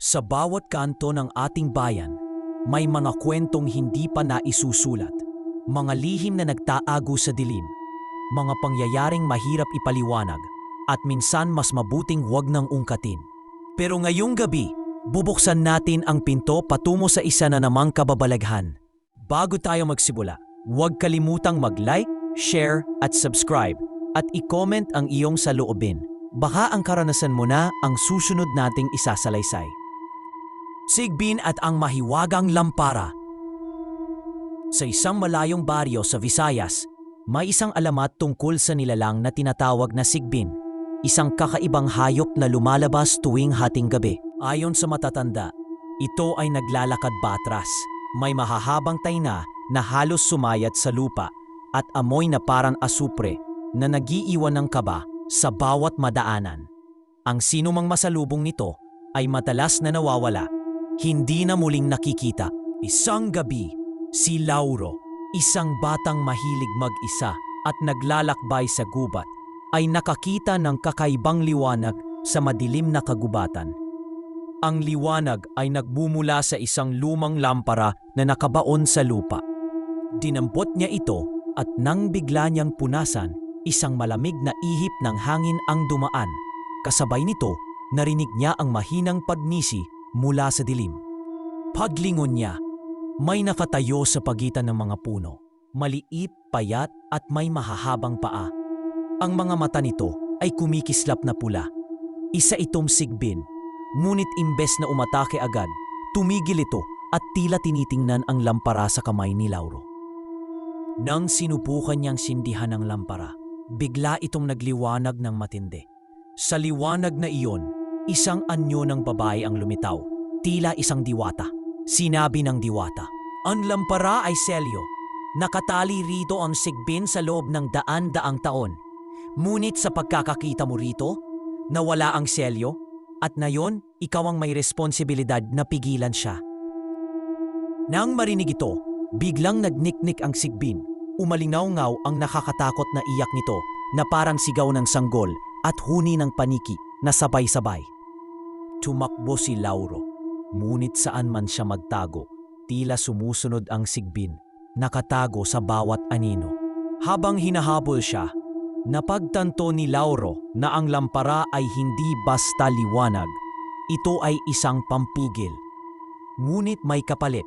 Sa bawat kanto ng ating bayan, may mga kwentong hindi pa naisusulat, mga lihim na nagtaago sa dilim, mga pangyayaring mahirap ipaliwanag, at minsan mas mabuting huwag nang ungkatin. Pero ngayong gabi, bubuksan natin ang pinto patungo sa isa na namang kababalaghan. Bago tayo magsimula, huwag kalimutang mag-like, share at subscribe at i-comment ang iyong saloobin. Baka ang karanasan mo na ang susunod nating isasalaysay. Sigbin at ang mahiwagang lampara. Sa isang malayong baryo sa Visayas, may isang alamat tungkol sa nilalang na tinatawag na sigbin, isang kakaibang hayop na lumalabas tuwing hating gabi. Ayon sa matatanda, ito ay naglalakad batras, may mahahabang taina na halos sumayat sa lupa at amoy na parang asupre na nagiiwan ng kaba sa bawat madaanan. Ang sinumang masalubong nito ay madalas na nawawala hindi na muling nakikita. Isang gabi, si Lauro, isang batang mahilig mag-isa at naglalakbay sa gubat, ay nakakita ng kakaibang liwanag sa madilim na kagubatan. Ang liwanag ay nagbumula sa isang lumang lampara na nakabaon sa lupa. Dinampot niya ito at nang bigla niyang punasan, isang malamig na ihip ng hangin ang dumaan. Kasabay nito, narinig niya ang mahinang pagnisi mula sa dilim. Paglingon niya, may nakatayo sa pagitan ng mga puno. Maliit, payat at may mahahabang paa. Ang mga mata nito ay kumikislap na pula. Isa itong sigbin, ngunit imbes na umatake agad, tumigil ito at tila tinitingnan ang lampara sa kamay ni Lauro. Nang sinubukan niyang sindihan ang lampara, bigla itong nagliwanag ng matindi. Sa liwanag na iyon, isang anyo ng babae ang lumitaw, tila isang diwata. Sinabi ng diwata, Ang lampara ay selyo. Nakatali rito ang sigbin sa loob ng daan-daang taon. Ngunit sa pagkakakita mo rito, nawala ang selyo at nayon ikaw ang may responsibilidad na pigilan siya. Nang marinig ito, biglang nagniknik ang sigbin. Umalingaw-ngaw ang nakakatakot na iyak nito na parang sigaw ng sanggol at huni ng paniki na sabay-sabay. Tumakbo si Lauro Ngunit saan man siya magtago, tila sumusunod ang sigbin, nakatago sa bawat anino. Habang hinahabol siya, napagtanto ni Lauro na ang lampara ay hindi basta liwanag, ito ay isang pampugil. Ngunit may kapalit.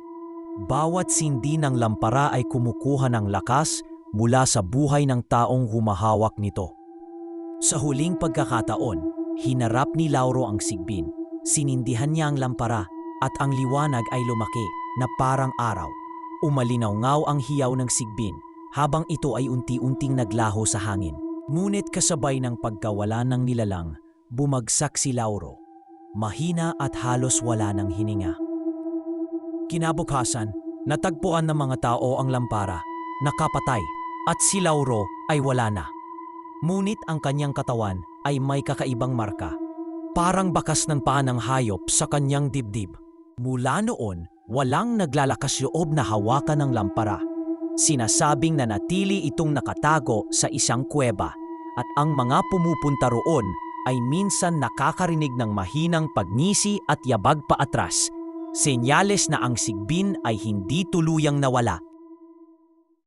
Bawat sindi ng lampara ay kumukuha ng lakas mula sa buhay ng taong humahawak nito. Sa huling pagkakataon, hinarap ni Lauro ang sigbin. Sinindihan niya ang lampara at ang liwanag ay lumaki na parang araw. Umalinaw-ngaw ang hiyaw ng sigbin habang ito ay unti-unting naglaho sa hangin. Ngunit kasabay ng pagkawala ng nilalang, bumagsak si Lauro. Mahina at halos wala ng hininga. Kinabukasan, natagpuan ng mga tao ang lampara, nakapatay, at si Lauro ay wala na. Ngunit ang kanyang katawan ay may kakaibang marka. Parang bakas ng paa ng hayop sa kanyang dibdib. Mula noon, walang naglalakas loob na hawakan ng lampara. Sinasabing na natili itong nakatago sa isang kuweba at ang mga pumupunta roon ay minsan nakakarinig ng mahinang pagnisi at yabag paatras. Senyales na ang sigbin ay hindi tuluyang nawala